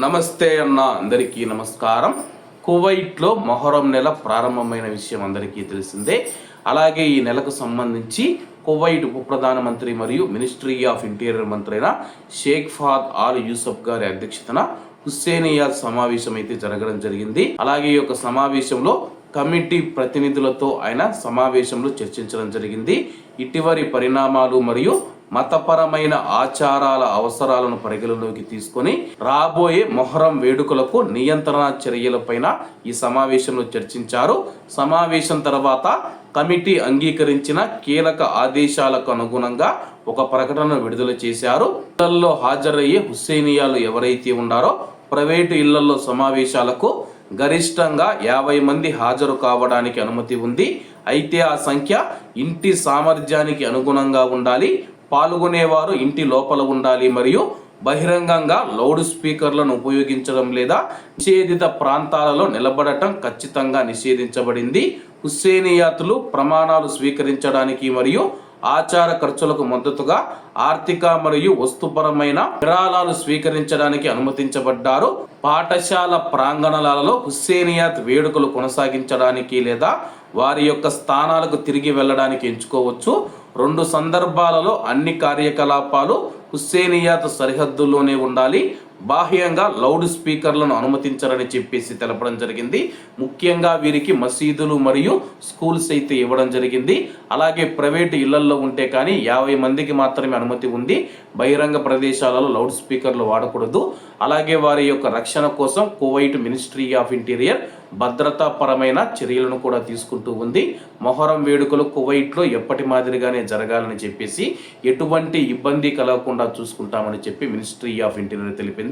నమస్తే అన్న అందరికీ నమస్కారం. కువైట్లో మొహరం నెల ప్రారంభమైన విషయం అందరికీ తెలిసిందే. అలాగే ఈ నెలకు సంబంధించి కువైట్ ఉప ప్రధానమంత్రి మరియు మినిస్ట్రీ ఆఫ్ ఇంటీరియర్ మంత్రి అయిన షేక్ ఫాద్ ఆల్ యూసఫ్ గారి అధ్యక్షతన హుస్సేనియా సమావేశం అయితే జరగడం జరిగింది. అలాగే ఈ యొక్క సమావేశంలో కమిటీ ప్రతినిధులతో ఆయన సమావేశంలో చర్చించడం జరిగింది. ఇటీవరి పరిణామాలు మరియు మతపరమైన ఆచారాల అవసరాలను పరిగణలోకి తీసుకొని రాబోయే మొహరం వేడుకలకు నియంత్రణ చర్యలపైన ఈ సమావేశంలో చర్చించారు. సమావేశం తర్వాత కమిటీ అంగీకరించిన కీలక ఆదేశాలకు అనుగుణంగా ఒక ప్రకటన విడుదల చేశారు. ఇళ్ళలో హాజరయ్యే హుస్సేనియాలు ఎవరైతే ఉన్నారో ప్రైవేటు ఇళ్ళలో సమావేశాలకు గరిష్టంగా యాభై మంది హాజరు కావడానికి అనుమతి ఉంది. అయితే ఆ సంఖ్య ఇంటి సామర్థ్యానికి అనుగుణంగా ఉండాలి. పాల్గొనేవారు ఇంటి లోపల ఉండాలి మరియు బహిరంగంగా లౌడ్ స్పీకర్లను ఉపయోగించడం లేదా నిషేధిత ప్రాంతాలలో నిలబడటం ఖచ్చితంగా నిషేధించబడింది. హుస్సేనియాతులు ప్రమాణాలు స్వీకరించడానికి మరియు ఆచార ఖర్చులకు మద్దతుగా ఆర్థిక మరియు వస్తుపరమైన విరాళాలు స్వీకరించడానికి అనుమతించబడ్డారు. పాఠశాల ప్రాంగణాలలో హుస్సేనియాత్ వేడుకలు కొనసాగించడానికి లేదా వారి యొక్క స్థానాలకు తిరిగి వెళ్ళడానికి ఎంచుకోవచ్చు. రెండు సందర్భాలలో అన్ని కార్యకలాపాలు హుస్సేనియాత్ సరిహద్దుల్లోనే ఉండాలి. బాహ్యంగా లౌడ్ స్పీకర్లను అనుమతించరని చెప్పేసి తెలపడం జరిగింది. ముఖ్యంగా వీరికి మసీదులు మరియు స్కూల్స్ అయితే ఇవ్వడం జరిగింది. అలాగే ప్రైవేటు ఇళ్ళల్లో ఉంటే కానీ యాభై మందికి మాత్రమే అనుమతి ఉంది. బహిరంగ ప్రదేశాలలో లౌడ్ స్పీకర్లు వాడకూడదు. అలాగే వారి యొక్క రక్షణ కోసం కువైట్ మినిస్ట్రీ ఆఫ్ ఇంటీరియర్ భద్రతాపరమైన చర్యలను కూడా తీసుకుంటూ ఉంది. మొహరం వేడుకలు కువైట్లో ఎప్పటి మాదిరిగానే జరగాలని చెప్పేసి ఎటువంటి ఇబ్బంది కలగకుండా చూసుకుంటామని చెప్పి మినిస్ట్రీ ఆఫ్ ఇంటీరియర్ తెలిపింది.